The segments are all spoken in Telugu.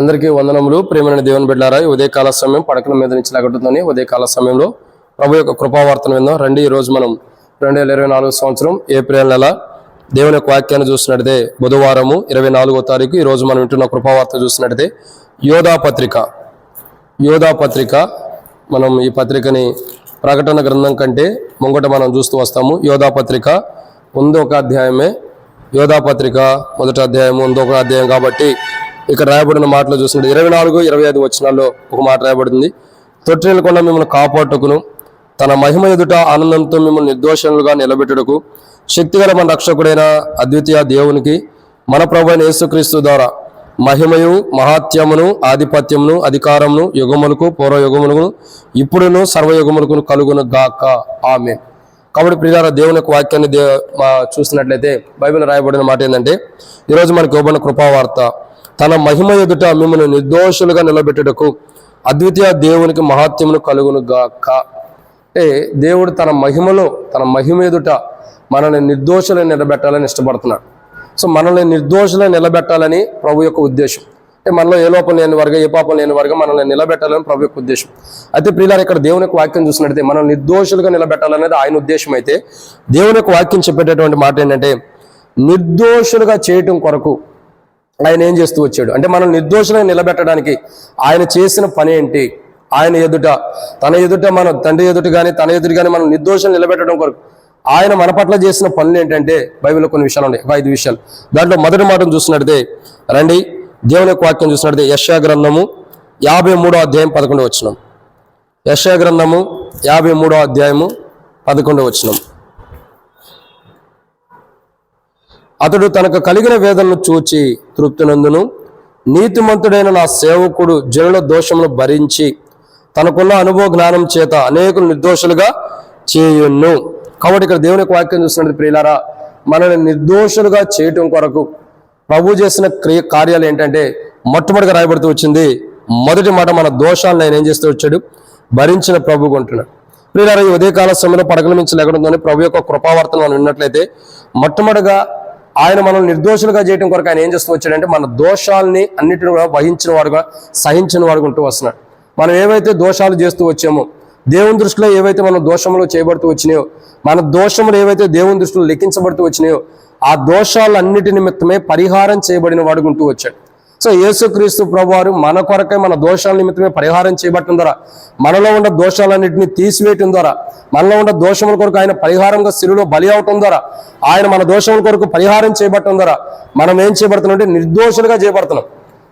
అందరికీ వందనములు. ప్రేమైన దేవుని బిడ్డారా ఉదయ ఉదయకాల సమయం పడకల మీద నుంచి లగట్టుతోని ఉదయకాల సమయంలో ప్రభు యొక్క కృపావార్తను విందాం. రండి ఈరోజు మనం రెండు వేల ఇరవై నాలుగు సంవత్సరం ఏప్రిల్ నెల దేవుని యొక్క వాక్యాన్ని చూసినట్టే బుధవారము ఇరవై నాలుగో తారీఖు ఈ రోజు మనం వింటున్న కృపావార్త చూసినట్టే యోధా పత్రిక. యోధా పత్రిక మనం ఈ పత్రికని ప్రకటన గ్రంథం కంటే ముంగట మనం చూస్తూ వస్తాము. యోధా పత్రిక ముందు ఒక అధ్యాయమే. యోధా పత్రిక మొదటి అధ్యాయము ముందు ఒక అధ్యాయం కాబట్టి ఇక్కడ రాయబడిన మాటలు చూసినట్టు ఇరవై నాలుగు ఇరవై ఐదు వచనాల్లో ఒక మాట రాయబడుతుంది. తొట్టినకుండా మిమ్మల్ని కాపాడుటకును తన మహిమ ఎదుట ఆనందంతో మిమ్మల్ని నిర్దోషణలుగా నిలబెట్టుటకు శక్తిగల మన రక్షకుడైన అద్వితీయ దేవునికి మన ప్రభు యేసుక్రీస్తు ద్వారా మహిమయు మహాత్యమును ఆధిపత్యమును అధికారమును యుగములకు పూర్వయుగములకు ఇప్పుడును సర్వయుగములకు కలుగును గాక ఆమె కాబట్టి ప్రియార దేవుని యొక్క వాక్యాన్ని దే చూసినట్లయితే బైబిల్ రాయబడిన మాట ఏంటంటే ఈరోజు మనకి ఇవ్వబడిన కృపావార్త తన మహిమ ఎదుట మిమ్మల్ని నిర్దోషులుగా నిలబెట్టుటకు అద్వితీయ దేవునికి మహాత్యమును కలుగును గాక అంటే దేవుడు తన మహిమలో తన మహిమ ఎదుట మనల్ని నిర్దోషులను నిలబెట్టాలని ఇష్టపడుతున్నాడు. సో మనల్ని నిర్దోషులను నిలబెట్టాలని ప్రభు యొక్క ఉద్దేశం. అంటే మనలో ఏ లోపం లేని వారుగా ఏ పాపం లేని వారుగా మనల్ని నిలబెట్టాలని ప్రభు యొక్క ఉద్దేశం. అయితే ప్రియులారు ఇక్కడ దేవుని యొక్క వాక్యం చూసినట్టయితే మనం నిర్దోషులుగా నిలబెట్టాలనేది ఆయన ఉద్దేశం అయితే దేవుని యొక్క వాక్యం చెప్పేటటువంటి మాట ఏంటంటే నిర్దోషులుగా చేయటం కొరకు ఆయన ఏం చేస్తూ వచ్చాడు? అంటే మనం నిర్దోషంగా నిలబెట్టడానికి ఆయన చేసిన పని ఏంటి? ఆయన ఎదుట తన ఎదుట మన తండ్రి ఎదుట కానీ తన ఎదుట కానీ మనం నిర్దోషం నిలబెట్టడం కొరకు ఆయన మన పట్ల చేసిన పనులు ఏంటంటే బైబిల్లో కొన్ని విషయాలు ఉన్నాయి. ఐదు విషయాలు. దాంట్లో మొదటి మాటను చూసినట్టే రండి దేవుని యొక్క వాక్యం చూసినట్టే యశా గ్రంథము యాభై మూడో అధ్యాయం పదకొండు వచ్చినాం యశా గ్రంథము యాభై మూడో అధ్యాయము పదకొండు వచ్చినాం అతడు తనకు కలిగిన వేదనను చూచి తృప్తినందును. నీతిమంతుడైన నా సేవకుడు జనుల దోషమును భరించి తనకున్న అనుభవ జ్ఞానం చేత అనేకులు నిర్దోషులుగా చేయును. కాబట్టి ఇక్కడ దేవుని యొక్క వాక్యం చూస్తున్నది ప్రియులారా మనల్ని నిర్దోషులుగా చేయటం కొరకు ప్రభు చేసిన క్రియ కార్యాలు ఏంటంటే మొట్టమొదటిగా రాయబడుతూ వచ్చింది మొదటి మాట మన దోషాలను ఆయన ఏం చేస్తూ వచ్చాడు? భరించిన ప్రభు కొంటున్నాడు ప్రియులారా ఈ ఉదయకాల సమయంలో పడగల నుంచి లేకడంతోనే ప్రభు యొక్క కృపావర్తను మనం విన్నట్లయితే మొట్టమొదటిగా ఆయన మనం నిర్దోషులుగా చేయడం కొరకు ఆయన ఏం చేస్తూ వచ్చాడంటే మన దోషాలని అన్నిటిని కూడా వహించిన వాడుగా సహించిన వాడుగా ఉంటూ వస్తున్నాడు. మనం ఏవైతే దోషాలు చేస్తూ వచ్చామో దేవుని దృష్టిలో ఏవైతే మనం దోషములు చేయబడుతూ వచ్చినాయో మన దోషములు ఏవైతే దేవుని దృష్టిలో లెక్కించబడుతూ వచ్చినాయో ఆ దోషాలన్నిటి నిమిత్తమే పరిహారం చేయబడిన వాడుకుంటూ వచ్చాడు. సో యేసుక్రీస్తు ప్రభువారు మన కొరకై మన దోషాల నిమిత్తమే పరిహారం చేయబట్టడం ద్వారా మనలో ఉన్న దోషాలన్నింటినీ తీసివేయటం ద్వారా మనలో ఉన్న దోషముల కొరకు ఆయన పరిహారంగా సిరులో బలి అవటం ద్వారా ఆయన మన దోషముల కొరకు పరిహారం చేయబట్టడం ద్వారా మనం ఏం చేయబడుతున్నాం అంటే నిర్దోషులుగా చేయబడుతున్నాం.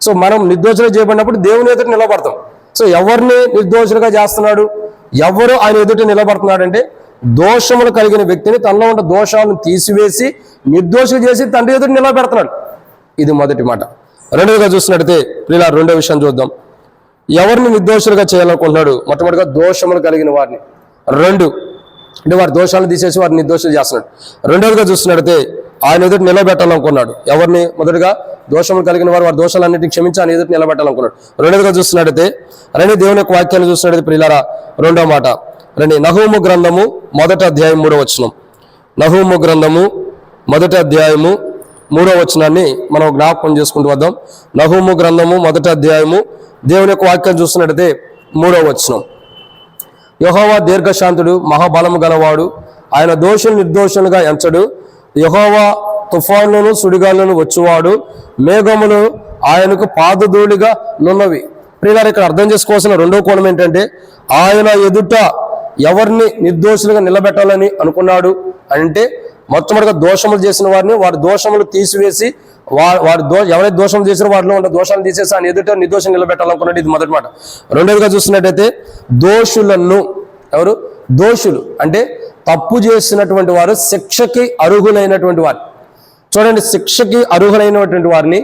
సో మనం నిర్దోషులుగా చేయబడినప్పుడు దేవుని ఎదుట నిలబడతాం. సో ఎవరిని నిర్దోషులుగా చేస్తున్నాడు? ఎవరు ఆయన ఎదుట నిలబడుతున్నాడంటే దోషములు కలిగిన వ్యక్తిని తనలో ఉన్న దోషాలను తీసివేసి నిర్దోషులు చేసి తండ్రి ఎదుట నిలబెడుతున్నాడు. ఇది మొదటి మాట. రెండవదిగా చూసినట్టయితే ఇలా రెండో విషయం చూద్దాం. ఎవరిని నిర్దోషులుగా చేయాలనుకుంటున్నాడు? మొట్టమొదటిగా దోషములు కలిగిన వారిని. రెండు అంటే వారి దోషాలను తీసేసి వారిని నిర్దోషులు చేస్తున్నాడు. రెండవదిగా చూస్తున్నట్టయితే ఆయన ఎదుటి నిలబెట్టాలనుకున్నాడు ఎవరిని? మొదటిగా దోషములు కలిగిన వారు వారి దోషాలన్నింటినీ క్షమించి ఆయన ఎదుటి నిలబెట్టాలనుకున్నాడు రెండవదిగా చూస్తున్నట్టయితే రెండు దేవుని యొక్క వాక్యాన్ని చూసినట్టయితే ప్రియులారా రెండో మాట. రండి నహూము గ్రంథము మొదటి అధ్యాయం మూడో వచనం. నహూము గ్రంథము మొదటి అధ్యాయము మూడో వచనాన్ని మనం జ్ఞాపకం చేసుకుంటూ వద్దాం. నహూము గ్రంథము మొదటి అధ్యాయము. దేవుని యొక్క వాక్యం చూస్తున్నట్టయితే మూడో వచనం. యహోవా దీర్ఘశాంతుడు మహాబలము గలవాడు. ఆయన దోషులు నిర్దోషులుగా ఎంచడు. యహోవా తుఫాన్లను సుడిగాలను వచ్చువాడు. మేఘములు ఆయనకు పాదధూళిగా నున్నవి. ప్రియులారు ఇక్కడ అర్థం చేసుకోవాల్సిన రెండో కోణం ఏంటంటే ఆయన ఎదుట ఎవరిని నిర్దోషులుగా నిలబెట్టాలని అనుకున్నాడు అంటే మొట్టమొదటిగా దోషములు చేసిన వారిని వారి దోషములు తీసివేసి వారి దో ఎవరైతే దోషం చేసినా వారిలో ఉన్న దోషాలు తీసేసి ఆయన ఎదుట నిర్దోషం నిలబెట్టాలనుకున్నాడు. ఇది మొదటి మాట. రెండవదిగా చూసినట్టయితే దోషులను ఎవరు? దోషులు. అంటే తప్పు చేసినటువంటి వారు శిక్షకి అర్హులైనటువంటి వారు. చూడండి శిక్షకి అర్హులైనటువంటి వారిని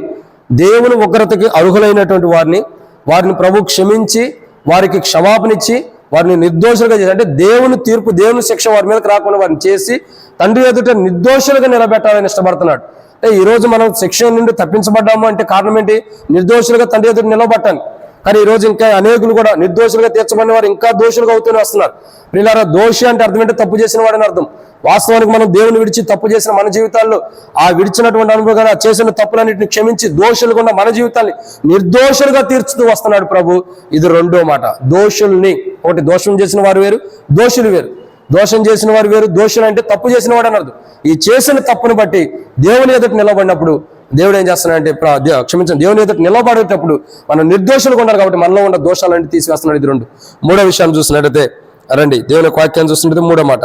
దేవుని ఉగ్రతకి అర్హులైనటువంటి వారిని వారిని ప్రభు క్షమించి వారికి క్షమాపణిచ్చి వారిని నిర్దోషులుగా చేసి అంటే దేవుని తీర్పు దేవుని శిక్ష వారి మీదకి రాకుండా వారిని చేసి తండ్రి ఎదుట నిర్దోషులుగా నిలబెట్టాలని ఇష్టపడుతున్నాడు. అంటే ఈ రోజు మనం శిక్ష నుండి తప్పించబడ్డాము అంటే కారణం ఏంటి? నిర్దోషులుగా తండ్రి ఎదుట నిలబట్టాను కానీ ఈ రోజు ఇంకా అనేకులు కూడా నిర్దోషులుగా తీర్చబడిన వారు ఇంకా దోషులుగా అవుతూనే వస్తున్నారు. వీళ్ళారా దోషి అంటే అర్థం ఏంటి తప్పు చేసిన వాడని అర్థం. వాస్తవానికి మనం దేవుని విడిచి తప్పు చేసిన మన జీవితాల్లో ఆ విడిచినటువంటి అనుభవం చేసిన తప్పులన్నింటిని క్షమించి దోషులుగా ఉన్న మన జీవితాన్ని నిర్దోషులుగా తీర్చుతూ వస్తున్నాడు ప్రభు. ఇది రెండో మాట. దోషుల్ని ఒకటి దోషం చేసిన వారు వేరు దోషులు వేరు. దోషం చేసిన వారు వేరు దోషులు అంటే తప్పు చేసిన వాడు అన్నారు ఈ చేసిన తప్పును బట్టి దేవుని ఎదుట నిలబడినప్పుడు దేవుడు ఏం చేస్తున్నాడంటే ప్ర- క్షమించండి దేవుని ఎదుట నిలబడేటప్పుడు మనం నిర్దోషులుగా ఉన్నారు కాబట్టి మనలో ఉన్న దోషాలన్నీ తీసివేస్తున్నాడు ఇది రెండు. మూడో విషయాన్ని చూసినట్టయితే రండి. దేవుని వాక్యాన్ని చూస్తుంటే మూడో మాట.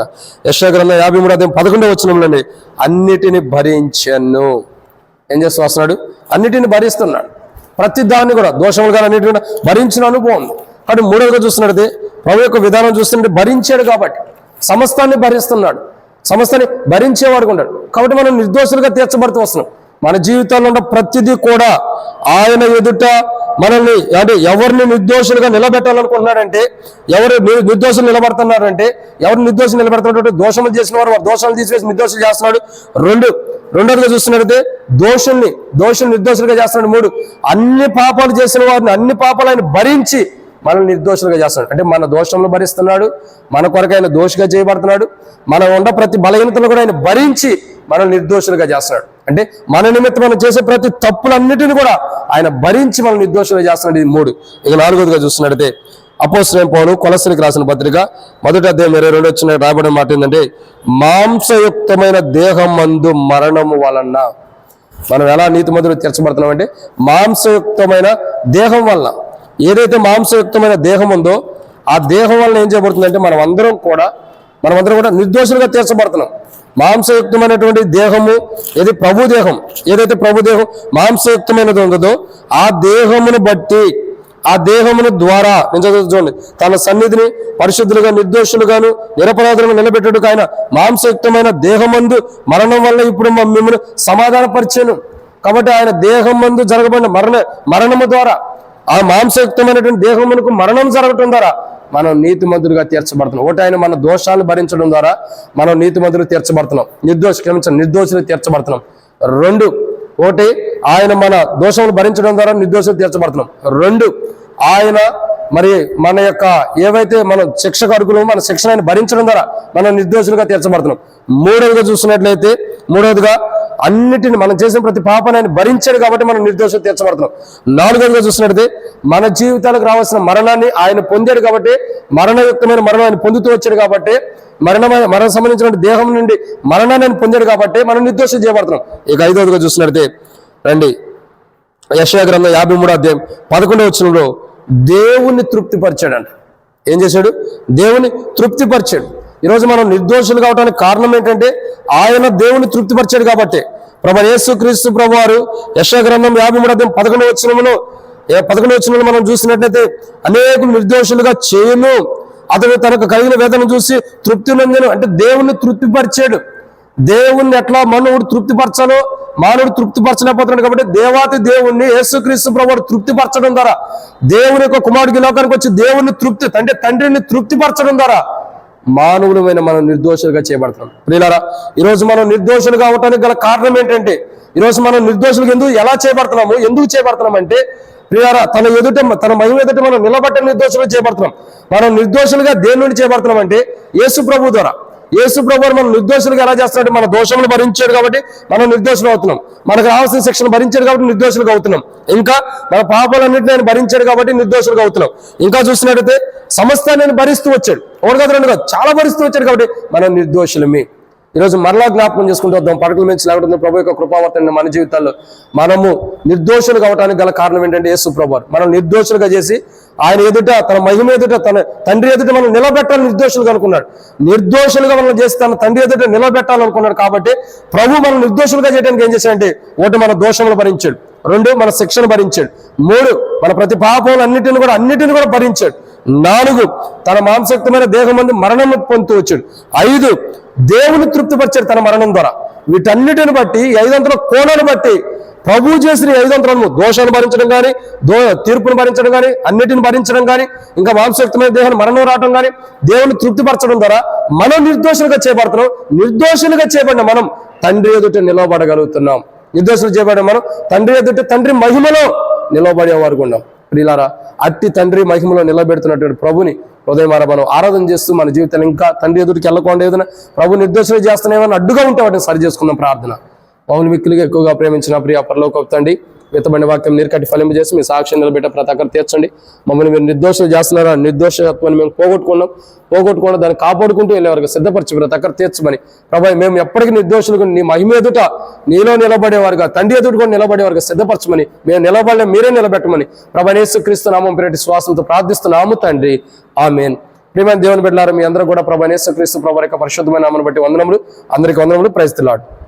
యశాగ్రంథం యాభై మూడు అదే పదకొండో వచ్చినండి అన్నిటిని భరించను. ఏం చేస్తూ వస్తున్నాడు అన్నిటిని భరిస్తున్నాడు. ప్రతి దాన్ని కూడా దోషములు కానీ అన్నిటిని కూడా భరించిన అనుభవం. ఉంది. కాబట్టి మూడవగా చూస్తున్నది ప్రభు యొక్క విధానం చూస్తుంటే భరించాడు కాబట్టి సమస్తాన్ని భరిస్తున్నాడు. సమస్తాన్ని భరించేవాడు ఉన్నాడు. కాబట్టి మనం నిర్దోషులుగా తీర్చబడుతూ వస్తున్నాం. మన జీవితాల్లో ఉన్న ప్రతిదీ కూడా ఆయన ఎదుట మనల్ని అంటే ఎవరిని నిర్దోషులుగా నిలబెట్టాలనుకుంటున్నారంటే ఎవరు నిర్దోషులు నిలబడుతున్నారంటే ఎవరు నిర్దోషులు నిలబెడుతున్నట్టు దోషములు చేసిన వారు వారు దోషాలు తీసివేసి నిర్దోషులు చేస్తున్నాడు రెండు. రెండోదిగా చూస్తున్నట్టయితే దోషుల్ని దోషులు నిర్దోషులుగా చేస్తున్నాడు మూడు. అన్ని పాపాలు చేసిన వారిని అన్ని పాపాలు ఆయన భరించి మనల్ని నిర్దోషులుగా చేస్తున్నాడు అంటే మన దోషంలో భరిస్తున్నాడు మన కొరకు ఆయన దోషిగా చేయబడుతున్నాడు మనం ఉన్న ప్రతి బలహీనతను కూడా ఆయన భరించి మనం నిర్దోషులుగా చేస్తున్నాడు. అంటే మన నిమిత్తం మనం చేసే ప్రతి తప్పులన్నిటిని కూడా ఆయన భరించి మనం నిర్దోషులుగా చేస్తున్నాడు. ఇది మూడు. ఇక నాలుగోదిగా చూస్తున్నట్టయితే అపోస్టలైన పౌలు కొలసరికి రాసిన పత్రిక మొదటి అధ్యాయం ఇరవై రెండు వచ్చిన రాబడిన మాట ఏంటంటే మాంసయుక్తమైన దేహం మందు మరణము వలన. మనం ఎలా నీతి మందులు తీర్చబడుతున్నాం అంటే మాంసయుక్తమైన దేహం వలన. ఏదైతే మాంసయుక్తమైన దేహం ఉందో ఆ దేహం వలన ఏం చేయబడుతుందంటే మనం అందరం కూడా మనం అందరం కూడా నిర్దోషులుగా తీర్చబడుతున్నాం. మాంసయుక్తమైనటువంటి దేహము ఏది ప్రభు దేహం ఏదైతే ప్రభు దేహం మాంసయుక్తమైనది ఉందో ఆ దేహమును బట్టి ఆ దేహమును ద్వారా చూడండి తన సన్నిధిని పరిశుద్ధులుగా నిర్దోషులుగాను నిరపరాధులుగా నిలబెట్టుటకు ఆయన మాంసయుక్తమైన దేహమందు మరణం వల్ల ఇప్పుడు మిమ్మల్ని సమాధానపరిచాను. కాబట్టి ఆయన దేహం మందు జరగబడిన మరణ మరణము ద్వారా ఆ మాంసయుక్తమైనటువంటి దేహమునకు మరణం జరగటం ద్వారా మనం నీతిమంతులుగా తీర్చబడుతున్నాం. ఒకటి ఆయన మన దోషాలను భరించడం ద్వారా మనం నీతిమంతులు తీర్చబడుతున్నాం. నిర్దోష క్షమించడం నిర్దోషులు తీర్చబడుతున్నాం. రెండు ఒకటి ఆయన మన దోషములు భరించడం ద్వారా నిర్దోషులు తీర్చబడుతున్నాం. రెండు ఆయన మరి మన యొక్క ఏవైతే మనం శిక్షకు అర్హులమో మన శిక్షణ భరించడం ద్వారా మనం నిర్దోషులుగా తీర్చబడుతున్నాం. మూడవదిగా చూసినట్లయితే మూడవదిగా అన్నిటిని మనం చేసిన ప్రతి పాపనాన్ని భరించాడు కాబట్టి మనం నిర్దోషం తీర్చబడుతున్నాం. నాలుగవదిగా చూసినట్లయితే మన జీవితాలకు రావాల్సిన మరణాన్ని ఆయన పొందాడు కాబట్టి మరణయుక్తమైన మరణం ఆయన పొందుతూ వచ్చాడు కాబట్టి మరణమైన మరణ సంబంధించిన దేహం నుండి మరణాన్ని ఆయన పొందాడు కాబట్టి మనం నిర్దోషం చేయబడుతున్నాం. ఇక ఐదవదిగా చూసినట్లయితే రండి. యశయ గ్రంథం యాభై మూడో అధ్యాయం పదకొండవ వచనంలో దేవుణ్ణి తృప్తిపరిచాడంట. ఏం చేశాడు? దేవుని తృప్తిపరిచాడు. ఈరోజు మనం నిర్దోషులు కావడానికి కారణం ఏంటంటే ఆయన దేవుని తృప్తిపరిచాడు కాబట్టి. ప్రభు యేసు క్రీస్తు ప్రభు వారు యశగ్రంథం యాభై మూడు అధ్యాయం పదకొండవ వచనంలో ఏ మనం చూసినట్లయితే అనేక నిర్దోషులుగా చేయను. అతడు తనకు కలిగిన వేదన చూసి తృప్తి నందను. అంటే దేవుణ్ణి తృప్తిపరిచాడు. దేవుణ్ణి ఎట్లా మనవుడు తృప్తిపరచాలో మానవుడు తృప్తిపరచలేకపోతున్నాడు కాబట్టి దేవాతి దేవుణ్ణి యేసుక్రీస్తు ప్రభుడు తృప్తిపరచడం ద్వారా దేవుని యొక్క కుమారుడికి లోకానికి వచ్చి దేవుని తృప్తి అంటే తండ్రిని తృప్తిపరచడం ద్వారా మానవులమైన మనం నిర్దోషులుగా చేయబడతాం ప్రియులారా ఈరోజు మనం నిర్దోషులుగా అవటానికి గల కారణం ఏంటంటే ఈరోజు మనం నిర్దోషులుగా ఎందుకు ఎలా చేయబడుతున్నాము ఎందుకు చేయబడుతున్నాం అంటే ప్రియారా తన ఎదుట తన మహిమ ఎదుట మనం నిలబడ్డ నిర్దోషులుగా చేయబడుతున్నాం. మనం నిర్దోషులుగా దేని నుండి చేయబడుతున్నాం అంటే యేసు ప్రభు ద్వారా. యేసు ప్రభు మనం నిర్దోషులుగా ఎలా చేస్తున్నాడు? మన దోషములు భరించాడు కాబట్టి మనం నిర్దోషులు అవుతున్నాం. మనకు రావాల్సిన శిక్షణ భరించాడు కాబట్టి నిర్దోషులుగా అవుతున్నాం. ఇంకా మన పాపాలన్నింటినీ ఆయన భరించాడు కాబట్టి నిర్దోషులుగా అవుతున్నాం. ఇంకా చూసినట్టయితే సమస్తాన్ని ఆయన భరిస్తూ వచ్చాడు. ఒకటి కాదు రెండు కాదు చాలా భరిస్తూ వచ్చాడు కాబట్టి మనం నిర్దోషులమే. ఈరోజు మరలా జ్ఞాపకం చేసుకుంటూ వద్దాం. పడకల మించి లేకుండా ప్రభు యొక్క కృపావర్తన మన జీవితాల్లో మనము నిర్దోషులు కావడానికి గల కారణం ఏంటంటే యేసు ప్రభు మనం నిర్దోషులుగా చేసి ఆయన ఎదుట తన మహిమ ఎదుట తన తండ్రి ఎదుట మనం నిలబెట్టాలని నిర్దోషులుగా అనుకున్నాడు. నిర్దోషులుగా మనం చేసి తన తండ్రి ఎదుట నిలబెట్టాలనుకున్నాడు కాబట్టి ప్రభు మనం నిర్దోషులుగా చేయడానికి ఏం చేశాడంటే ఒకటి మన దోషములు భరించాడు. రెండు మన శిక్షను భరించాడు. మూడు మన ప్రతి పాపములు అన్నిటిని కూడా అన్నిటిని కూడా భరించాడు. నాలుగు తన మాంసక్తమైన దేహం మంది మరణం పొందుతూ వచ్చాడు. ఐదు దేవుని తృప్తిపరిచాడు తన మరణం ద్వారా. వీటన్నిటిని బట్టి ఐదంతల కోణను బట్టి ప్రభువు చేసిన ఈ ఐదంతరము దోషాన్ని భరించడం కానీ దో తీర్పును భరించడం కానీ అన్నిటిని భరించడం కానీ ఇంకా మాంసయుక్తమైన దేహాన్ని మరణం రావడం కానీ దేవుని తృప్తిపరచడం ద్వారా మనం నిర్దోషులుగా చేపడుతున్నాం నిర్దోషులుగా చేయబడిన మనం తండ్రి ఎదుట నిలవబడగలుగుతున్నాం. నిర్దోషులు చేయబడిన మనం తండ్రి ఎదుట తండ్రి మహిమలో నిలవబడే వారు ఉన్నాం ప్రిలారా అట్టి తండ్రి మహిమలో నిలబెడుతున్నటువంటి ప్రభుని హృదయం మనం ఆరాధన చేస్తూ మన జీవితాన్ని ఇంకా తండ్రి ఎదుటికి వెళ్ళకుండా ఏదైనా ప్రభు నిర్దోషులు ఏమైనా అడ్డుగా ఉంటే వాటిని సరి చేసుకుందాం ప్రార్థన. మమ్మల్ని మిక్కిలిగా ఎక్కువగా ప్రేమించిన ప్రియ పరలోక తండ్రి విత్తబడిన వాక్యం నీరుకట్టి ఫలింపు చేసి మీ సాక్ష్యం నిలబెట్టే ప్రతి ఒక్కరు తీర్చండి. మమ్మల్ని మీరు నిర్దోషులు చేస్తున్నారా? నిర్దోషత్వాన్ని మేము పోగొట్టుకున్నాం. పోగొట్టుకుండా దాన్ని కాపాడుకుంటూ వెళ్ళే వరకు సిద్ధపరిచి ప్రతి ఒక్కరు తీర్చమని. ప్రభావి మేము ఎప్పటికీ నిర్దోషులకు నీ మహిమ ఎదుట నీలో నిలబడేవారుగా తండ్రి ఎదుట కూడా నిలబడేవారుగా సిద్ధపరచమని. మేము నిలబడలే మీరే నిలబెట్టమని. ప్రభనేసు క్రీస్తు నామం పేరటి శ్వాసంతో ప్రార్థిస్తున్నాము తండ్రి. ఆమెన్. ప్రియమైన దేవుని బిడ్డారు మీ అందరూ కూడా ప్రభనేసు క్రీస్తు ప్రభావ యొక్క పరిశుద్ధమైన నామను బట్టి వందనములు. అందరికీ వందనములు. ప్రైస్తులాడు